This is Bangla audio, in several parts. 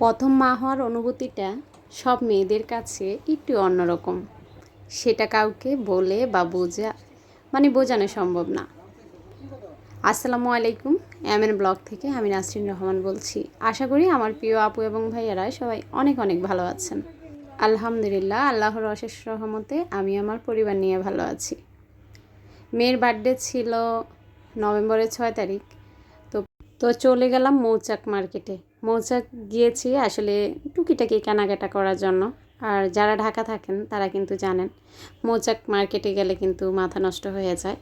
প্রথম মা হওয়ার অনুভূতিটা সব মেয়েদের কাছে একটু অন্যরকম। সেটা কাউকে বলে বা বোঝা মানে বোঝানো সম্ভব না। আসসালামু আলাইকুম এম এন ব্লগ থেকে আমি নাসরিন রহমান বলছি। আশা করি আমার প্রিয় আপু এবং ভাইয়ারা সবাই অনেক অনেক ভালো আছেন। আলহামদুলিল্লাহ, আল্লাহর অশেষ রহমতে আমি আমার পরিবার নিয়ে ভালো আছি। মেয়ের বার্থডে ছিল নভেম্বরের ছয় তারিখ। তো তো চলে গেলাম মৌচাক মার্কেটে। মৌচাক গিয়েছি আসলে টুকিটাকি কেনাকাটা করার জন্য। আর যারা ঢাকা থাকেন, তারা কিন্তু জানেন, মৌচাক মার্কেটে গেলে কিন্তু মাথা নষ্ট হয়ে যায়।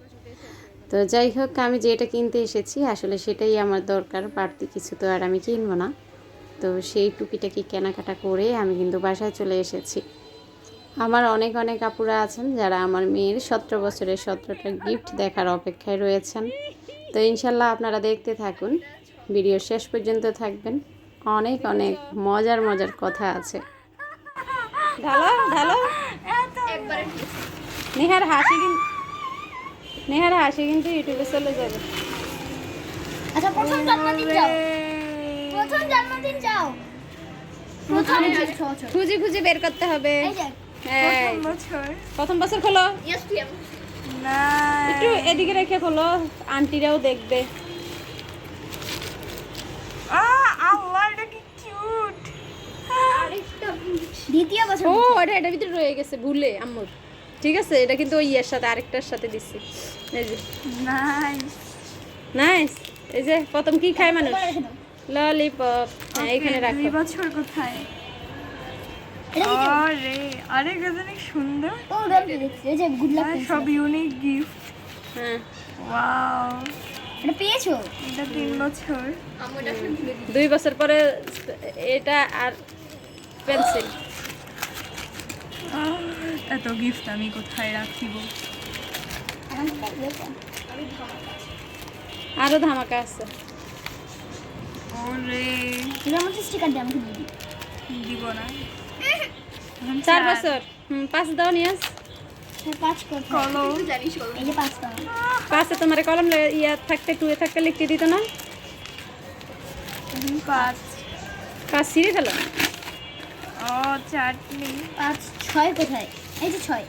তো যাই হোক, আমি যেটা কিনতে এসেছি, আসলে সেটাই আমার দরকার, বাড়তি কিছু তো আর আমি কিনবো না। তো সেই টুকিটাকি কেনাকাটা করে আমি কিন্তু বাসায় চলে এসেছি। আমার অনেক অনেক আপুরা আছেন, যারা আমার মেয়ের সতেরো বছরের সতেরোটা গিফট দেখার অপেক্ষায় রয়েছেন। তো ইনশাল্লাহ আপনারা দেখতে থাকুন। ভিডিও শেষ পর্যন্ত থাকবেন। অনেক অনেক মজার মজার কথা আছে। ঢালো ঢালো। নেহার হাসি কিন্তু নেহার হাসি কিন্তু ইউটিউবে চলে যাবে। আচ্ছা প্রথম জন্মদিন যাও। প্রথম জন্মদিন যাও। প্রথম বছর। খুঁজে খুঁজে বের করতে হবে। বছর। প্রথম বছর খোলো। না একটু এদিকে রেখে খোলো। আন্টিরাও দেখবে আহ, আল্লাহ এটা কি কিউট দ্বিতীয় বছর ও এটা এটার ভিতরে রয়ে গেছে ভুলে আম্মুর। ঠিক আছে এটা কিন্তু ওই ইয়ের সাথে আরেকটার সাথে দিচ্ছি। এই যে। নাইস নাইস এই যে প্রথম কি খায় মানুষ? ললিপপ হ্যাঁ এখানে রাখো। দুই বছর কোথায়? আরে আরে অনেক সুন্দর। ও গল্প দেখছি। এই যে গুড লাক সব ইউনিক গিফট হ্যাঁ। ওয়াও এটা পেয়েছ? এটা তিন বছর। দুই বছর পরে এটা আর পেন্সিল। এত গিফট আমি কোথায় রাখিব? আরও ধামাকা আছে। ওরে। তুমি আমার স্টিকার দিয়ে আমাকে দিই দিব না। চার বছর। হুম পাঁচ দাও নিয়াস হ্যাঁ, পাঁচ করতে কলো এই যে পাঁচটা পাঁচে তোমার কলম লে- ইয়া থাকতে টুয়ে থাকতে লিখতে দিত না? পাঁচ। পাঁচ ছিঁড়ে ফেলো। ও চাটনি। পাঁচ ছয় কোথায়? এই যে ছয়।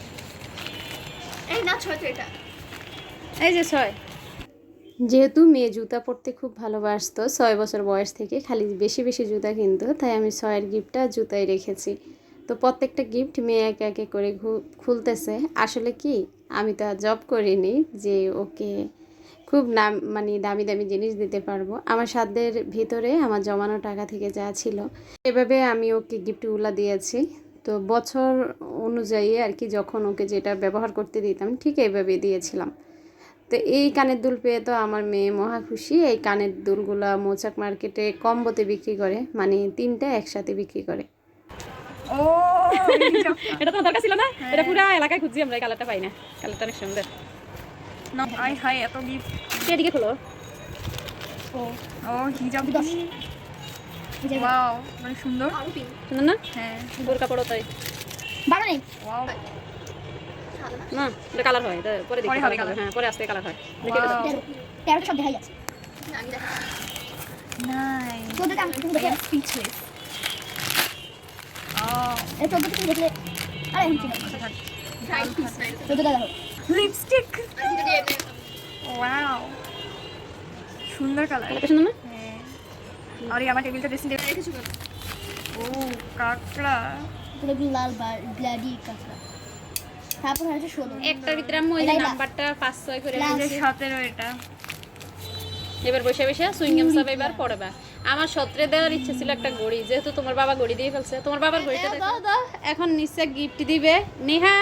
এই না ছয় তো এটা। এই যে ছয়। যেহেতু মেয়ে জুতা পরতে খুব ভালোবাসতো ছয় বছর বয়স থেকে খালি বেশি বেশি জুতা কিনতো তাই আমি ছয়ের গিফটটা জুতায় রেখেছি। তো প্রত্যেকটা গিফট মেয়ে একে একে করে খুলতেছে। আসলে কি আমি তো আর জব করিনি যে ওকে খুব নাম মানে দামি দামি জিনিস দিতে পারব। আমার সাধ্যের ভিতরে আমার জমানো টাকা থেকে যা ছিল এভাবে আমি ওকে গিফটগুলো দিয়েছি। তো বছর অনুযায়ী আর কি যখন ওকে যেটা ব্যবহার করতে দিতাম ঠিক এইভাবে দিয়েছিলাম। তো এই কানের দুল পেয়ে তো আমার মেয়ে মহা খুশি। এই কানের দুলগুলো মৌচাক মার্কেটে কম্বোতে বিক্রি করে মানে তিনটা একসাথে বিক্রি করে। ও। এটা তো দরকার ছিল না? এটা পুরো এলাকায় খুঁজছি আমরা এই কালারটা পাই না। কালারটা অনেক সুন্দর। না আই হাই এত গিফট এদিকে খোলো? ও ও হিজাব ওয়াও মানে সুন্দর। সুন্দর না? হ্যাঁ। পড়ো তাই। বারো নেই ওয়াও না এটা কালার হয় এটা পরে দেখি হবে। হ্যাঁ পরে আসতে কালার হয়। দেখে এটা Wow. দেখো। তেরো তেরোটা সব দেখা যাচ্ছে নাইস চোদ্দটা আমি তুমি দেখলে স্পিচলেস ও এই চোদ্দটা তুমি দেখলে আরে এখন ঠিক আছে চোদ্দটা দেখো। লিপস্টিক ওয়াও সুন্দর কালার সুন্দর না? হ্যাঁ। আর আমার টেবিলটা ড্রেসিং টেবিল রেখেছো ও কাকড়া। লাল ব্লাডি তারপর হচ্ছে ষোলো। একটার ভিতরে আমি ওই যে নাম্বারটা পাঁচ ছয় করে লাল। এই সতেরো এটা। এবার বসে বসে সুইংগাম সব এবার পড়বা। আমার সত্রে দেওয়ার ইচ্ছে ছিল একটা ঘড়ি যেহেতু তোমার বাবা ঘড়ি দিয়ে ফেলছে। তোমার বাবার ঘড়িটা দাও দাও এখন নিশ্চয় গিফট দিবে। নেহা।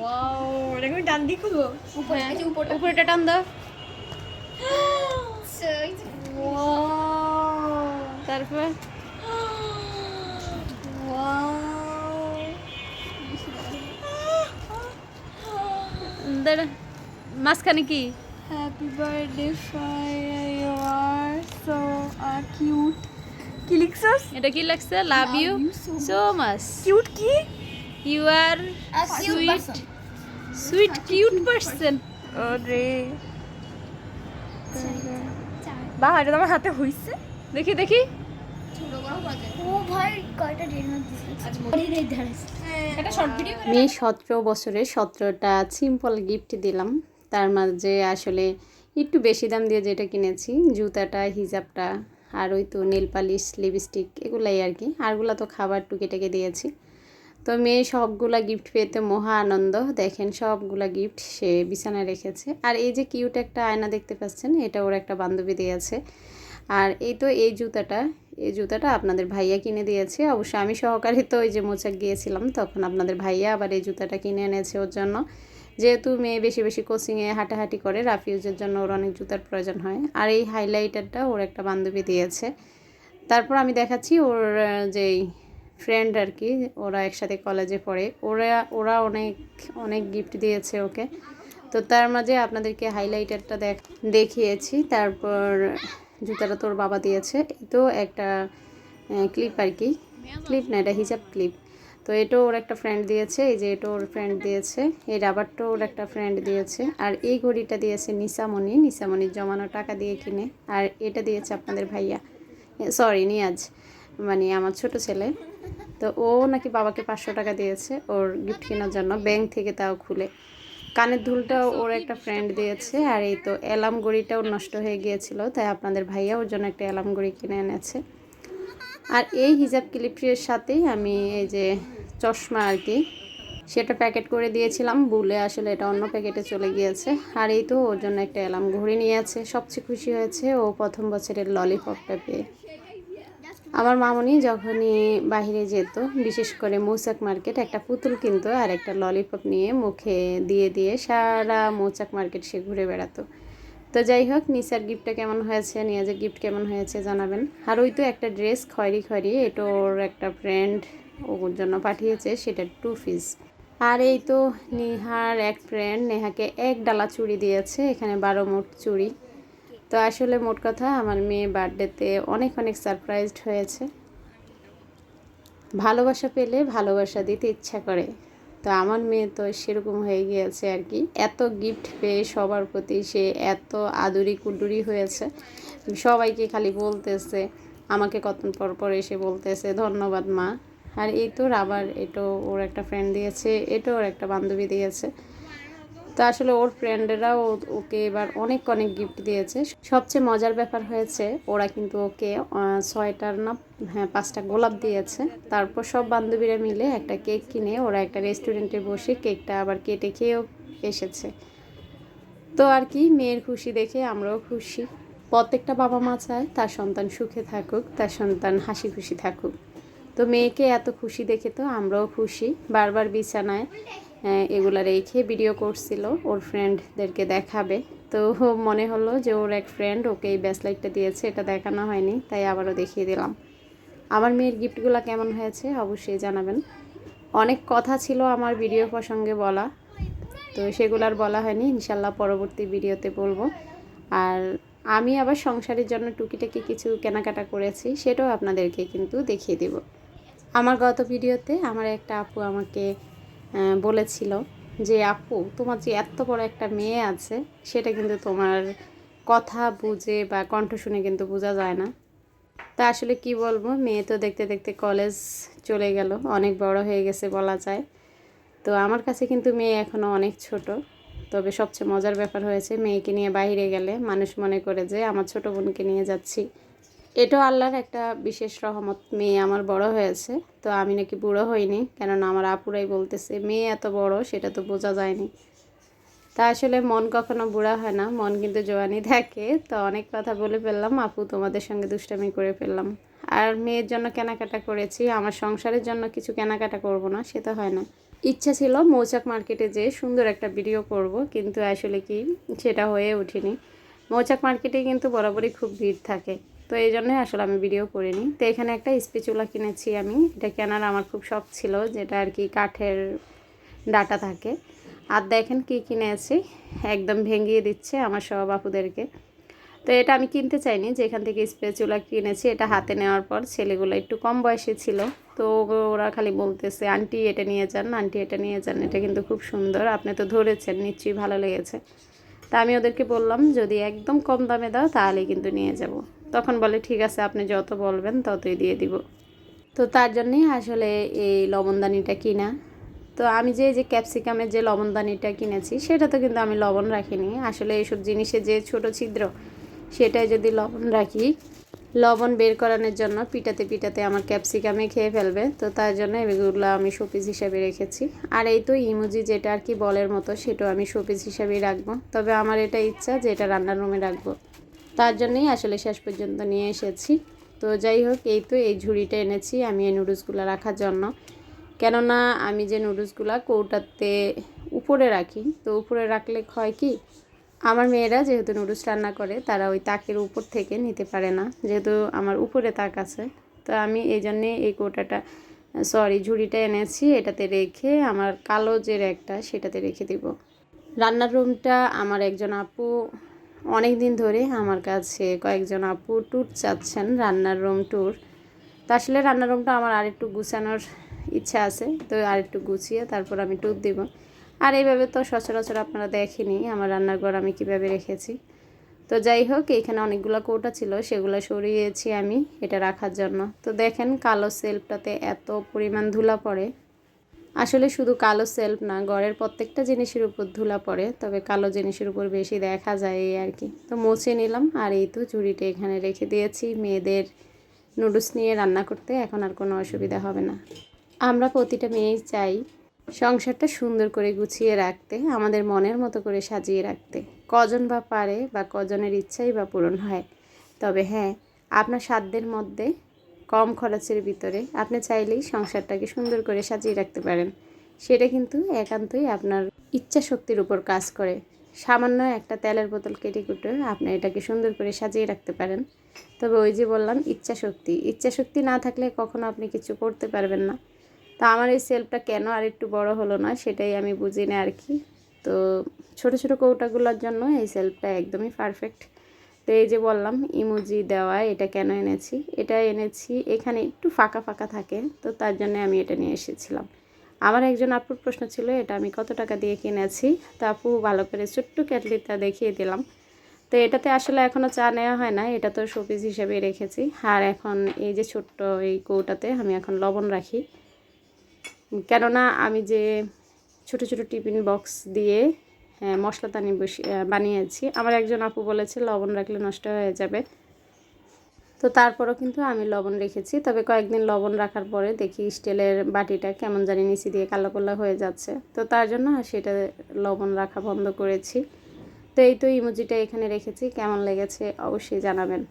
ওয়াও এটা ডান দিক খুলবো। হ্যাঁ, উপরেটা। টান দাও। তারপর? দাঁড়া মাঝখানে কি? Happy birthday fire you are so cute কি লিখছস? এটা কি লাগছে? Love you so much cute কি? You are sweet sweet cute person ওরে বাহ এটা তো আমার হাতে হইছে। দেখি দেখি। মেয়ে সতেরো বছরে সতেরোটা সিম্পল গিফট দিলাম। তার মাঝে আসলে একটু বেশি দাম দিয়ে যেটা কিনেছি জুতাটা হিজাবটা আর ওই তো নেল পালিশ লিপস্টিক এগুলাই আর কি। আরগুলো তো খাবার টুকেটাকে দিয়েছি। তো মেয়ে সবগুলা গিফট পেতে মহা আনন্দ। দেখেন সবগুলা গিফট সে বিছানায় রেখেছে। আর এই যে কিউট একটা আয়না দেখতে পাচ্ছেন এটা ওর একটা বান্ধবী দিয়েছে। আর এই তো এই জুতাটা এই জুতাটা আপনাদের ভাইয়া কিনে দিয়েছে। অবশ্য আমি সহকারী তো ওই যে মোচাক গিয়েছিলাম, তখন আপনাদের ভাইয়া আবার এই জুতাটা কিনে এনেছে ওর জন্য। যেহেতু মেয়ে বেশি বেশি কোচিংয়ে হাঁটাহাঁটি করে, রাফিউজের জন্য ওর অনেক জুতার প্রয়োজন হয়। আর এই হাইলাইটারটা ওর একটা বান্ধবী দিয়েছে। তারপর আমি দেখাচ্ছি ওর যেই ফ্রেন্ড আর কি, ওরা একসাথে কলেজে পড়ে। ওরা ওরা অনেক অনেক গিফট দিয়েছে ওকে। তো তার মাঝে আপনাদেরকে হাইলাইটারটা দেখ, দেখিয়েছি। তারপর জুতাটা তোর বাবা দিয়েছে। এই তো একটা ক্লিপ আর কি। ক্লিপ না, এটা হিজাব ক্লিপ তো এটাও ওর একটা ফ্রেন্ড দিয়েছে, এই যে এটা ওর ফ্রেন্ড দিয়েছে, এই রাবারটাও ওর একটা ফ্রেন্ড দিয়েছে। আর এই ঘড়িটা দিয়েছে নিসামণি, নিসামণির জমানো টাকা দিয়ে কিনে। আর এটা দিয়েছে আপনাদের ভাইয়া সরি নিয়াজ মানে আমার ছোট ছেলে। তো ও নাকি বাবাকে পাঁচশো টাকা দিয়েছে ওর গিফট কেনার জন্য ব্যাংক থেকে তাও খুলে। কানের দুলটাও ওর একটা ফ্রেন্ড দিয়েছে আর এই তো অ্যালার্ম ঘড়িটাও নষ্ট হয়ে গিয়েছিল, তাই আপনাদের ভাইয়া ওর জন্য একটা অ্যালার্ম ঘড়ি কিনে এনেছে। আর এই হিজাব ক্লিপটির সাথেই আমি এই যে চশমা আর কি, সেটা প্যাকেট করে দিয়েছিলাম বলে আসলে এটা অন্য প্যাকেটে চলে গিয়েছে। আর এই তো ওর জন্য একটা অ্যালার্ম ঘড়ি নিয়েছে সবচেয়ে খুশি হয়েছে ও প্রথম বছরের ললিপপটা পেয়ে। আমার মামনি যখনই বাইরে যেত, বিশেষ করে মৌচাক মার্কেট, একটা পুতুল কিনতো আর একটা ললিপপ নিয়ে মুখে দিয়ে দিয়ে সারা মৌচাক মার্কেট সে ঘুরে বেড়াতো। তো যাই হোক, নিসার গিফটটা কেমন হয়েছে, নিয়াজের গিফট কেমন হয়েছে জানাবেন। আর ওই তো একটা ড্রেস খয়রি খয়রি, এটা ওর একটা ফ্রেন্ড ওর জন্য পাঠিয়েছে, সেটা টু পিস আর এই তো নেহার এক ফ্রেন্ড নেহাকে এক ডালা চুড়ি দিয়েছে, এখানে বারো মোট চুড়ি। তো আসলে মোট কথা আমার মেয়ে বার্থডেতে অনেক অনেক সারপ্রাইজড হয়েছে। ভালোবাসা পেলে ভালোবাসা দিতে ইচ্ছা করে। তো আমার মেয়ে তো সেরকম হয়ে গিয়েছে আর কি। এত গিফট পেয়ে সবার প্রতি সে এত আদুরি কুডুরি হয়েছে। সবাইকে খালি বলতেছে, আমাকে কতক্ষণ পর পর এসে বলতেছে, ধন্যবাদ মা। আর এই তো রাবার এটাও ওর একটা ফ্রেন্ড দিয়েছে এটাও ওর একটা বান্ধবী দিয়েছে। তো আসলে ওর ফ্রেন্ডেরাও ওকে এবার অনেক অনেক গিফট দিয়েছে। সবচেয়ে মজার ব্যাপার হয়েছে, ওরা কিন্তু ওকে ছয়টার না হ্যাঁ পাঁচটা গোলাপ দিয়েছে। তারপর সব বান্ধবীরা মিলে একটা কেক কিনে ওরা একটা রেস্টুরেন্টে বসে কেকটা আবার কেটে খেয়েও এসেছে। তো আর কি, মেয়ের খুশি দেখে আমরাও খুশি। প্রত্যেকটা বাবা মা চায় তার সন্তান সুখে থাকুক, তার সন্তান হাসি খুশি থাকুক। তো মেয়েকে এত খুশি দেখে তো আমরাও খুশি। বারবার বিছানায় এগুলা রেখে ভিডিও করছিল, ওর ফ্রেন্ডদেরকে দেখাবে। তো মনে হলো যে ওর এক ফ্রেন্ড ওকে এই ব্যাসলাইটটা দিয়েছে, এটা দেখানো হয়নি, তাই আবারও দেখিয়ে দিলাম। আমার মেয়ের গিফটগুলো কেমন হয়েছে অবশ্যই জানাবেন। অনেক কথা ছিল আমার ভিডিও প্রসঙ্গে বলা, তো সেগুলো আর বলা হয়নি, ইনশাল্লাহ পরবর্তী ভিডিওতে বলব। আর আমি আবার সংসারের জন্য টুকিটাকি কিছু কেনাকাটা করেছি, সেটাও আপনাদেরকে কিন্তু দেখিয়ে দেব। আমার গত ভিডিওতে আমার একটা আপু আমাকে বলেছিল যে, আপু, তোমার যে এত বড় একটা মেয়ে আছে, সেটা কিন্তু তোমার কথা বুঝে বা কণ্ঠ শুনে কিন্তু বোঝা যায় না। তা আসলে কি বলব, মেয়ে তো দেখতে দেখতে কলেজ চলে গেল, অনেক বড় হয়ে গেছে বলা যায়। তো আমার কাছে কিন্তু মেয়ে এখনও অনেক ছোট। তবে সবচেয়ে মজার ব্যাপার হয়েছে, মেয়েকে নিয়ে বাইরে গেলে মানুষ মনে করে যে, আমার ছোট বোনকে নিয়ে যাচ্ছি। এটাও আল্লাহর একটা বিশেষ রহমত, মেয়ে আমার বড় হয়েছে, তো আমি নাকি বুড়ো হইনি, কেননা আমার আপুরাই বলতেছে, মেয়ে এত বড়, সেটা তো বোঝা যায়নি। তা আসলে মন কখনো বুড়া হয় না, মন কিন্তু জোয়ানি থাকে, তো অনেক কথা বলে ফেললাম, আপু তোমাদের সঙ্গে দুষ্টামি করে ফেললাম। আর মেয়ের জন্য কেনাকাটা করেছি, আমার সংসারের জন্য কিছু কেনাকাটা করব না, সে তো হয় না। ইচ্ছা ছিল মৌচাক মার্কেটে যেয়ে সুন্দর একটা ভিডিও করব, কিন্তু আসলে কি, সেটা হয়ে ওঠেনি। মৌচাক মার্কেটে কিন্তু বরাবরই খুব ভিড় থাকে। তো এই জন্যই আসলে আমি ভিডিও করিনি। তো এখানে একটা স্পেচুলা কিনেছি আমি। এটা কেনার আমার খুব শখ ছিল, যেটা আর কি কাঠের ডাটা থাকে। আর দেখেন কি কিনেছি, একদম ভেঙিয়ে দিচ্ছে আমার সব বাপুদেরকে তো এটা আমি কিনতে চাইনি, যেখান থেকে স্পেচুলা কিনেছি, এটা হাতে নেওয়ার পর ছেলেগুলো একটু কম বয়সী ছিল। তো ওরা খালি বলতেছে, আন্টি, এটা নিয়ে যান, আন্টি, এটা নিয়ে যান, এটা কিন্তু খুব সুন্দর, আপনি তো ধরেছেন, নিশ্চয়ই ভালো লেগেছে। তা আমি ওদেরকে বললাম, যদি একদম কম দামে দাও তাহলে কিন্তু নিয়ে যাব। তখন বলে, ঠিক আছে, আপনি যত বলবেন ততই দিয়ে দিব। তো তার জন্যই আসলে এই লবণদানিটা কিনা। তো আমি যে যে ক্যাপসিকামের যে লবণদানিটা কিনেছি, সেটা তো কিন্তু আমি লবণ রাখিনি। আসলে এইসব জিনিসে যে ছোট ছিদ্র সেটাই যদি লবণ রাখি, লবণ বের করানোর জন্য পিটাতে পিটাতে আমার ক্যাপসিকামে খেয়ে ফেলবে। তো তার জন্য এগুলো আমি শোপিস হিসাবে রেখেছি। আর এই তো ইমুজি যেটা আর কি বলের মতো, সেটাও আমি শোপিস হিসাবেই রাখব। তবে আমার এটা ইচ্ছা যে, এটা রান্নার রুমে রাখব। তার জন্যই আসলে শেষ পর্যন্ত নিয়ে এসেছি। তো যাই হোক, এই তো এই ঝুড়িটা এনেছি আমি এই নুডলসগুলো রাখার জন্য। কেননা আমি যে নুডলসগুলো কৌটাতে উপরে রাখি, তো উপরে রাখলে হয় কি, আমার মেয়েরা যেহেতু নুডলস রান্না করে, তারা ওই তাকের উপর থেকে নিতে পারে না। যেহেতু আমার উপরে তাক আছে, তো আমি এই জন্যে এই কৌটাটা, সরি, ঝুড়িটা এনেছি, এটাতে রেখে আমার কালো যে র্যাকটা সেটাতে রেখে দিব। রান্নার রুমটা আমার একজন আপু অনেক দিন ধরে আমার কাছে কয়েকজন আপু ট্যুর চাচ্ছেন রান্নার রুম ট্যুর তো আসলে রান্নার রুমটা আমার আরেকটু গুছানোর ইচ্ছা আছে, তো আরেকটু গুছিয়ে তারপর আমি ট্যুর দিব। আর এইভাবে তো সচরাচর আপনারা দেখেনি আমার রান্নাঘর আমি কীভাবে রেখেছি। তো যাই হোক, এখানে অনেকগুলো কৌটা ছিল, সেগুলো সরিয়েছি আমি এটা রাখার জন্য। তো দেখেন কালো সেলফটাতে এত পরিমাণ ধুলা পড়ে। আসলে শুধু কালো সেলফ না, ঘরের প্রত্যেকটা জিনিসের উপর ধুলা পড়ে, তবে কালো জিনিসের উপর বেশি দেখা যায় এই আর কি। তো মুছে নিলাম, আর এই তো ঝুড়িটা এখানে রেখে দিয়েছি। মেয়েদের নুডলস নিয়ে রান্না করতে এখন আর কোনো অসুবিধা হবে না। আমরা প্রতিটা মেয়েই চাই সংসারটা সুন্দর করে গুছিয়ে রাখতে, আমাদের মনের মতো করে সাজিয়ে রাখতে। কজন বা পারে বা কজনের ইচ্ছাই বা পূরণ হয়। তবে হ্যাঁ আপনার সাধ্যের মধ্যে কম খরচের ভিতরে আপনি চাইলেই সংসারটাকে সুন্দর করে সাজিয়ে রাখতে পারেন। সেটা কিন্তু একান্তই আপনার ইচ্ছা শক্তির উপর কাজ করে। সামান্য একটা তেলের বোতল কেটে কুটে আপনি এটাকে সুন্দর করে সাজিয়ে রাখতে পারেন। তবে ওই যে বললাম, ইচ্ছা শক্তি। ইচ্ছা শক্তি না থাকলে কখনো আপনি কিছু করতে পারবেন না। তা আমার এই সেলফটা কেন আর একটু বড় হলো না, সেটাই আমি বুঝি না আর কি। তো ছোট ছোট কৌটাগুলোর জন্য এই সেলফটা একদমই পারফেক্ট তো এই যে বললাম, ইমোজি দেওয়া, এটা কেন এনেছি? এটা এনেছি, এখানে একটু ফাঁকা ফাঁকা থাকে, তো তার জন্য আমি এটা নিয়ে এসেছিলাম। আমার একজন আপুর প্রশ্ন ছিল, এটা আমি কত টাকা দিয়ে কিনেছি? তো আপু ভালো করে ছোট্ট ক্যাটলিটা দেখিয়ে দিলাম। তো এটাতে আসলে এখনও চা নেওয়া হয় না, এটা তো শোপিস হিসেবে রেখেছি। আর এখন এই যে ছোট্ট এই কৌটাতে আমি এখন লবণ রাখি। কেননা আমি যে ছোট ছোট টিফিন বক্স দিয়ে মশলাদানি বানিয়েছি। আমার একজন আপু বলেছে, লবণ রাখলে নষ্ট হয়ে যাবে। তো তারপরও কিন্তু আমি লবণ রেখেছি। তবে কয়েকদিন লবণ রাখার পরে দেখি স্টিলের বাটিটা কেমন জানি নিচে দিয়ে কালো কালো হয়ে যাচ্ছে। তো তার জন্য সেটা লবণ রাখা বন্ধ করেছি। তো এই তো ইমোজিটা এখানে রেখেছি। কেমন লেগেছে অবশ্যই জানাবেন।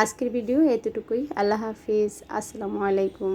আজকের ভিডিও এতটুকুই। আল্লাহ হাফিজ। আসসালামু আলাইকুম।